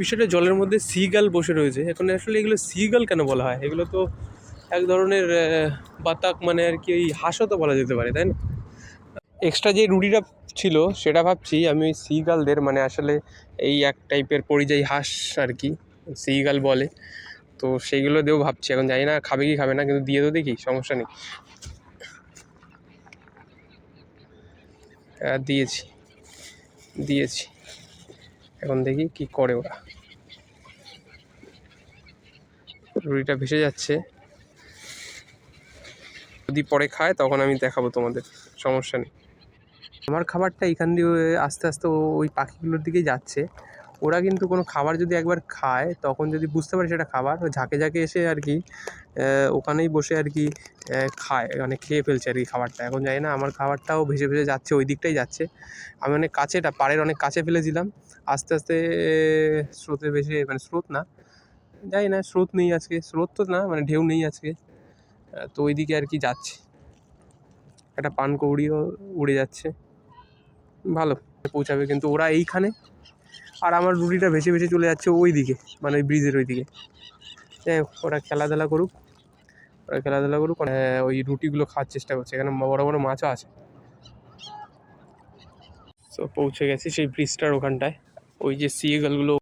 বিষয়টা জলের মধ্যে সিগাল বসে রয়েছে। এখন আসলে এগুলো সিগাল কেন বলা হয়? এগুলো তো এক ধরনের বাতাক মানে আর কি ওই হাঁসও তো বলা যেতে পারে, তাই না? এক্সট্রা যে রুটিটা ছিল, সেটা ভাবছি আমি ওই সিগালদের মানে আসলে এই এক টাইপের পরিযায়ী হাঁস আর কি, সিগাল বলে। তো সেইগুলো দিয়েও ভাবছি, এখন জানি না খাবে কি খাবে না, কিন্তু দিয়ে তো দেখি, সমস্যা নেই। দিয়েছি। দিয়েছি। এখন দেখি কি করে ওরা। রুটিটা ভেসে যাচ্ছে। যদি পরে খায়, তখন আমি দেখাবো তোমাদের, সমস্যা নেই। আমার খাবারটা এখান দিয়ে আস্তে আস্তে ওই পাখিগুলোর দিকে যাচ্ছে। ওরা কিন্তু কোনো খাবার যদি একবার খায়, তখন যদি বুঝতে পারে সেটা খাবার ঝাঁকে ঝাঁকে এসে আর কি ওখানেই বসে আর কি খায় মানে খেয়ে ফেলছে আর কি খাবারটা। এখন জানি না, আমার খাবারটাও ভেসে ভেসে যাচ্ছে, ওই দিকটাই যাচ্ছে। আমি অনেক কাছেটা পাড়ের অনেক কাছে ফেলেছিলাম। আস্তে আস্তে, স্রোতে ভেসে মানে স্রোত না, জানি না, স্রোত নেই আজকে, স্রোত তো না মানে ঢেউ নেই আজকে। তো ওই দিকে আর কি যাচ্ছে। একটা পানকৌড়িও উড়ে যাচ্ছে। ভালো, পৌঁছাবে কিন্তু ওরা এইখানে। আর আমার রুটিটা ভেসে ভেসে চলে যাচ্ছে ওই দিকে মানে ওই ব্রিজের ওই দিকে ওরা খেলাধুলা করুক ওরা খেলাধুলা করুক আহ, ওই রুটিগুলো খাওয়ার চেষ্টা করছে এখানে বড় বড় মাছও আছে। তো পৌঁছে গেছি সেই ব্রিজটার ওখানটায়। ওই যে সিএগালগুলো